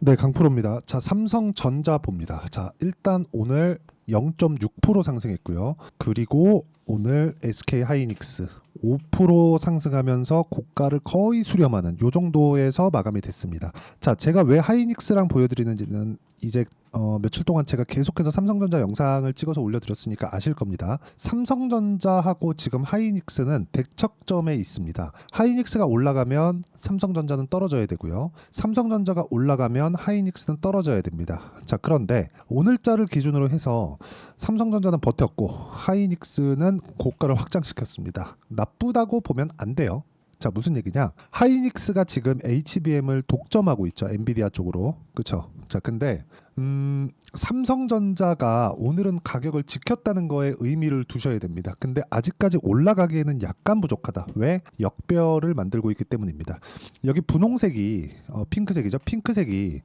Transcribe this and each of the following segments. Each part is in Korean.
네, 강프로입니다. 자, 삼성전자 봅니다. 자, 일단 오늘 0.6% 상승했고요. 그리고 오늘 SK 하이닉스 5% 상승하면서 고가를 거의 수렴하는 요 정도에서 마감이 됐습니다. 자, 제가 왜 하이닉스랑 보여드리는지는 이제 어, 며칠 동안 제가 계속해서 삼성전자 영상을 찍어서 올려드렸으니까 아실 겁니다. 삼성전자하고 지금 하이닉스는 대척점에 있습니다. 하이닉스가 올라가면 삼성전자는 떨어져야 되고요. 삼성전자가 올라가면 하이닉스는 떨어져야 됩니다. 자, 그런데 오늘자를 기준으로 해서 삼성전자는 버텼고 하이닉스는 고가를 확장시켰습니다. 나쁘다고 보면 안 돼요. 자 무슨 얘기냐? 하이닉스가 지금 HBM을 독점하고 있죠 엔비디아 쪽으로 그쵸? 자 근데 음, 삼성전자가 오늘은 가격을 지켰다는 거에 의미를 두셔야 됩니다. 근데 아직까지 올라가기에는 약간 부족하다. 왜? 역별을 만들고 있기 때문입니다. 여기 분홍색이 어, 핑크색이죠. 핑크색이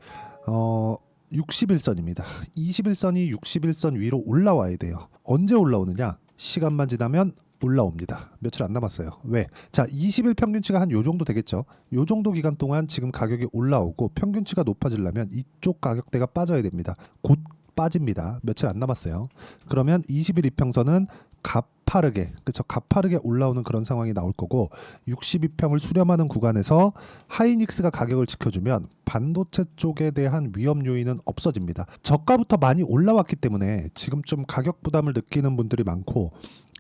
어, 61선입니다. 21선이 61선 위로 올라와야 돼요. 언제 올라오느냐? 시간만 지나면 올라옵니다. 며칠 안 남았어요. 왜? 자, 20일 평균치가 한 요 정도 되겠죠. 요 정도 기간 동안 지금 가격이 올라오고 평균치가 높아지려면 이쪽 가격대가 빠져야 됩니다. 곧 빠집니다. 며칠 안 남았어요. 그러면 20일 이평선은 가파르게 그쵸 가파르게 올라오는 그런 상황이 나올 거고 62평을 수렴하는 구간에서 하이닉스가 가격을 지켜주면 반도체 쪽에 대한 위험 요인은 없어집니다. 저가부터 많이 올라왔기 때문에 지금 좀 가격 부담을 느끼는 분들이 많고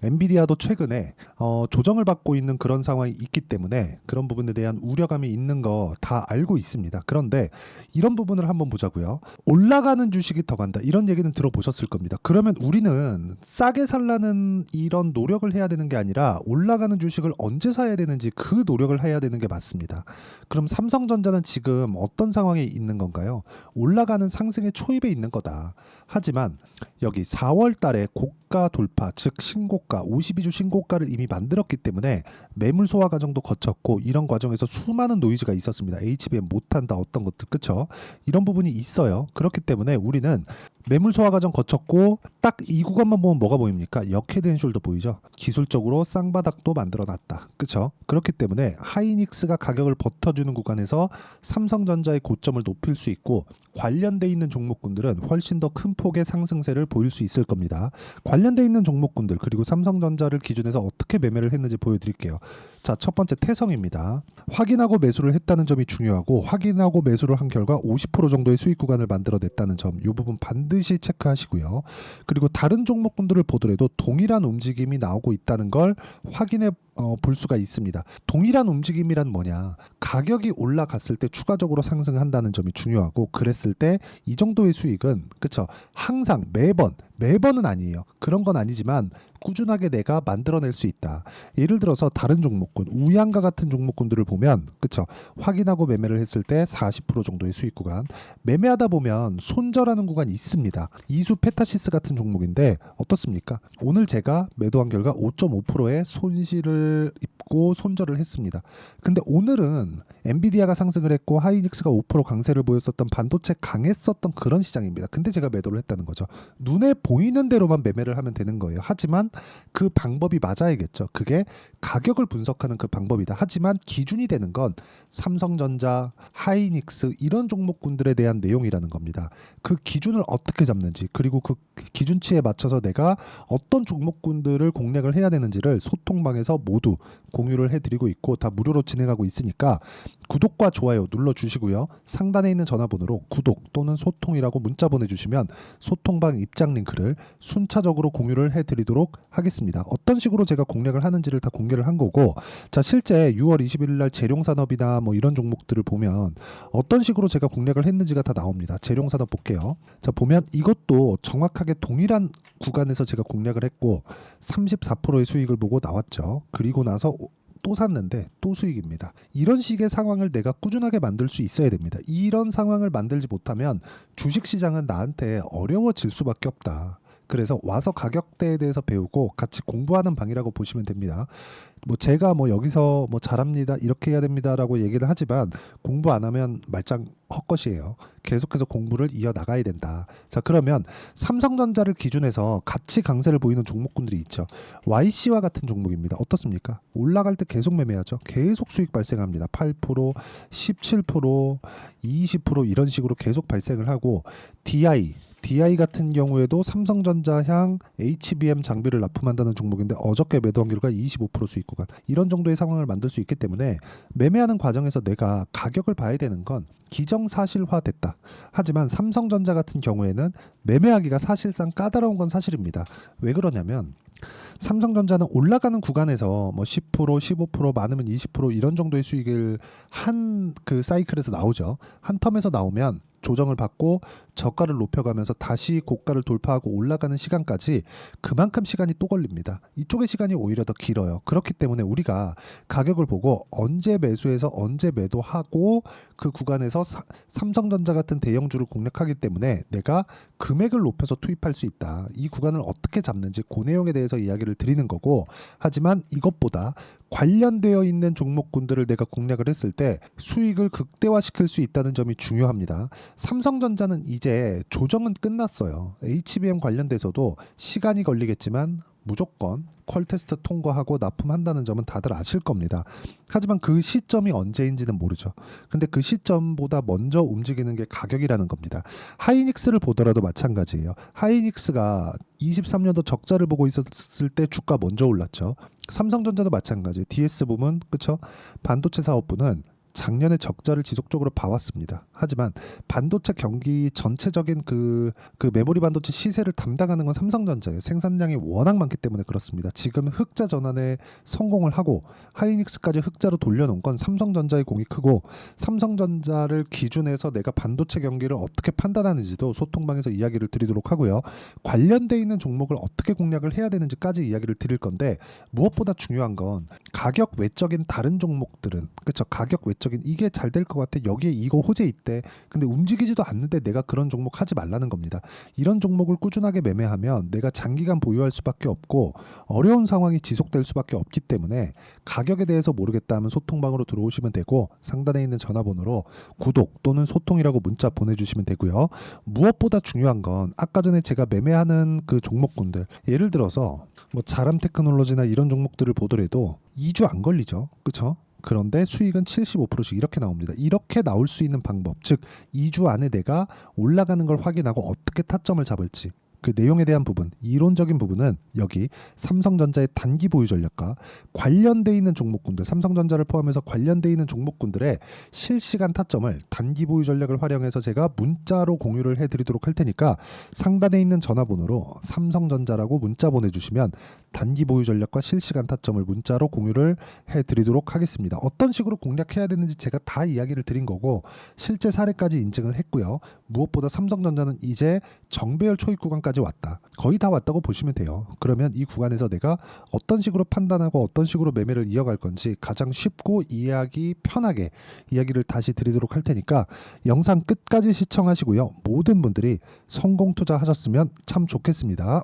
엔비디아도 최근에 어, 조정을 받고 있는 그런 상황이 있기 때문에 그런 부분에 대한 우려감이 있는 거 다 알고 있습니다. 그런데 이런 부분을 한번 보자고요. 올라가는 주식이 더 간다. 이런 얘기는 들어보셨을 겁니다. 그러면 우리는 싸게 살라는 이런 노력을 해야 되는 게 아니라 올라가는 주식을 언제 사야 되는지 그 노력을 해야 되는 게 맞습니다. 그럼 삼성전자는 지금 어떤 상황에 있는 건가요? 올라가는 상승의 초입에 있는 거다. 하지만 여기 4월 달에 고가 돌파, 즉 신고가, 52주 신고가를 이미 만들었기 때문에 매물 소화 과정도 거쳤고 이런 과정에서 수많은 노이즈가 있었습니다. HBM 못한다 어떤 것들 그쵸? 이런 부분이 있어요. 그렇기 때문에 우리는 매물 소화 과정 거쳤고 딱 이 구간만 보면 뭐가 보입니까? 역헤드 앤 숄더 보이죠? 기술적으로 쌍바닥도 만들어 놨다. 그쵸? 그렇기 때문에 하이닉스가 가격을 버텨주는 구간에서 삼성전자의 고점을 높일 수 있고 관련돼 있는 종목군들은 훨씬 더 큰 폭의 상승세를 보일 수 있을 겁니다. 관련돼 있는 종목군들 그리고 삼성전자를 기준해서 어떻게 매매를 했는지 보여드릴게요. 자, 첫 번째 태성입니다. 확인하고 매수를 했다는 점이 중요하고 확인하고 매수를 한 결과 50% 정도의 수익 구간을 만들어냈다는 점, 이 부분 반드시 체크하시고요. 그리고 다른 종목군들을 보더라도 동일한 움직임이 나오고 있다는 걸 확인해 어, 볼 수가 있습니다. 동일한 움직임이란 뭐냐? 가격이 올라갔을 때 추가적으로 상승한다는 점이 중요하고 그랬을 때 이 정도의 수익은 그쵸? 항상 매번 매번은 아니에요. 그런 건 아니지만 꾸준하게 내가 만들어낼 수 있다. 예를 들어서 다른 종목군, 우양과 같은 종목군들을 보면 그쵸? 확인하고 매매를 했을 때 40% 정도의 수익 구간, 매매하다 보면 손절하는 구간이 있습니다. 이수 페타시스 같은 종목인데 어떻습니까? 오늘 제가 매도한 결과 5.5%의 손실을 입고 손절을 했습니다. 근데 오늘은 엔비디아가 상승을 했고 하이닉스가 5% 강세를 보였었던 반도체 강했었던 그런 시장입니다. 근데 제가 매도를 했다는 거죠. 눈에 보이는 대로만 매매를 하면 되는 거예요. 하지만 그 방법이 맞아야겠죠. 그게 가격을 분석하는 그 방법이다. 하지만 기준이 되는 건 삼성전자, 하이닉스 이런 종목군들에 대한 내용이라는 겁니다. 그 기준을 어떻게 잡는지 그리고 그 기준치에 맞춰서 내가 어떤 종목군들을 공략을 해야 되는지를 소통방에서 모두 공유를 해드리고 있고 다 무료로 진행하고 있으니까 구독과 좋아요 눌러주시고요. 상단에 있는 전화번호로 구독 또는 소통이라고 문자 보내주시면 소통방 입장 링크를 순차적으로 공유를 해드리도록 하겠습니다. 어떤 식으로 제가 공략을 하는지를 다 공개를 한 거고 자 실제 6월 21일 날 재룡산업이나 뭐 이런 종목들을 보면 어떤 식으로 제가 공략을 했는지가 다 나옵니다. 재룡산업 볼게요. 자 보면 이것도 정확하게 동일한 구간에서 제가 공략을 했고 34%의 수익을 보고 나왔죠. 그리고 나서 또 샀는데 또 수익입니다. 이런 식의 상황을 내가 꾸준하게 만들 수 있어야 됩니다. 이런 상황을 만들지 못하면 주식 시장은 나한테 어려워질 수밖에 없다. 그래서 와서 가격대에 대해서 배우고 같이 공부하는 방이라고 보시면 됩니다. 뭐 제가 뭐 여기서 뭐 잘합니다 이렇게 해야 됩니다라고 얘기를 하지만 공부 안 하면 말짱 헛것이에요. 계속해서 공부를 이어 나가야 된다. 자 그러면 삼성전자를 기준해서 같이 강세를 보이는 종목군들이 있죠. YC와 같은 종목입니다. 어떻습니까? 올라갈 때 계속 매매하죠. 계속 수익 발생합니다. 8%, 17%, 20% 이런 식으로 계속 발생을 하고 DI DI 같은 경우에도 삼성전자향 HBM 장비를 납품한다는 종목인데 어저께 매도 한 결과 25% 수익 구간 이런 정도의 상황을 만들 수 있기 때문에 매매하는 과정에서 내가 가격을 봐야 되는 건 기정사실화됐다. 하지만 삼성전자 같은 경우에는 매매하기가 사실상 까다로운 건 사실입니다. 왜 그러냐면 삼성전자는 올라가는 구간에서 뭐 10%, 15% 많으면 20% 이런 정도의 수익을 한 그 사이클에서 나오죠. 한 텀에서 나오면 조정을 받고 저가를 높여가면서 다시 고가를 돌파하고 올라가는 시간까지 그만큼 시간이 또 걸립니다. 이쪽의 시간이 오히려 더 길어요. 그렇기 때문에 우리가 가격을 보고 언제 매수해서 언제 매도하고 그 구간에서 사- 삼성전자 같은 대형주를 공략하기 때문에 내가 금액을 높여서 투입할 수 있다. 이 구간을 어떻게 잡는지 그 내용에 대해서 이야기를 드리는 거고 하지만 이것보다 관련되어 있는 종목군들을 내가 공략을 했을 때 수익을 극대화시킬 수 있다는 점이 중요합니다. 삼성전자는 이제 조정은 끝났어요. HBM 관련돼서도 시간이 걸리겠지만 무조건 퀄 테스트 통과하고 납품한다는 점은 다들 아실 겁니다. 하지만 그 시점이 언제인지는 모르죠. 근데 그 시점보다 먼저 움직이는 게 가격이라는 겁니다. 하이닉스를 보더라도 마찬가지예요. 하이닉스가 23년도 적자를 보고 있었을 때 주가 먼저 올랐죠. 삼성전자도 마찬가지. DS 부문, 그쵸? 반도체 사업부는 작년에 적자를 지속적으로 봐왔습니다. 하지만 반도체 경기 전체적인 그, 그 메모리 반도체 시세를 담당하는 건 삼성전자예요. 생산량이 워낙 많기 때문에 그렇습니다. 지금 흑자 전환에 성공을 하고 하이닉스까지 흑자로 돌려놓은 건 삼성전자의 공이 크고 삼성전자를 기준해서 내가 반도체 경기를 어떻게 판단하는지도 소통방에서 이야기를 드리도록 하고요. 관련돼 있는 종목을 어떻게 공략을 해야 되는지까지 이야기를 드릴 건데 무엇보다 중요한 건 가격 외적인 다른 종목들은 그렇죠. 가격 외 적인 이게 잘 될 것 같아. 여기에 이거 호재 있대. 근데 움직이지도 않는데 내가 그런 종목 하지 말라는 겁니다. 이런 종목을 꾸준하게 매매하면 내가 장기간 보유할 수밖에 없고 어려운 상황이 지속될 수밖에 없기 때문에 가격에 대해서 모르겠다 하면 소통방으로 들어오시면 되고 상단에 있는 전화번호로 구독 또는 소통이라고 문자 보내주시면 되고요. 무엇보다 중요한 건 아까 전에 제가 매매하는 그 종목군들 예를 들어서 뭐 자람 테크놀로지나 이런 종목들을 보더라도 2주 안 걸리죠. 그렇죠? 그런데 수익은 75%씩 이렇게 나옵니다. 이렇게 나올 수 있는 방법, 즉 2주 안에 내가 올라가는 걸 확인하고 어떻게 타점을 잡을지 그 내용에 대한 부분, 이론적인 부분은 여기 삼성전자의 단기 보유 전략과 관련돼 있는 종목군들, 삼성전자를 포함해서 관련돼 있는 종목군들의 실시간 타점을 단기 보유 전략을 활용해서 제가 문자로 공유를 해드리도록 할 테니까 상단에 있는 전화번호로 삼성전자라고 문자 보내주시면 단기 보유 전략과 실시간 타점을 문자로 공유를 해드리도록 하겠습니다. 어떤 식으로 공략해야 되는지 제가 다 이야기를 드린 거고 실제 사례까지 인증을 했고요. 무엇보다 삼성전자는 이제 정배열 초입 구간까지 왔다. 거의 다 왔다고 보시면 돼요. 그러면 이 구간에서 내가 어떤 식으로 판단하고 어떤 식으로 매매를 이어갈 건지 가장 쉽고 이해하기 편하게 이야기를 다시 드리도록 할 테니까 영상 끝까지 시청하시고요. 모든 분들이 성공 투자하셨으면 참 좋겠습니다.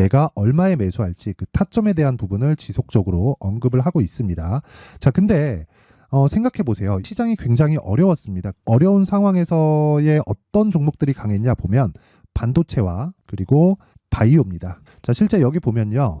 내가 얼마에 매수할지 그 타점에 대한 부분을 지속적으로 언급을 하고 있습니다. 자, 근데 어, 생각해 보세요. 시장이 굉장히 어려웠습니다. 어려운 상황에서의 어떤 종목들이 강했냐 보면 반도체와 그리고 바이오입니다. 자, 실제 여기 보면요.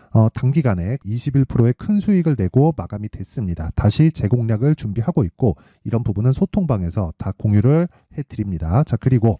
어, 단기간에 21%의 큰 수익을 내고 마감이 됐습니다. 다시 재공략을 준비하고 있고 이런 부분은 소통방에서 다 공유를 해드립니다. 자 그리고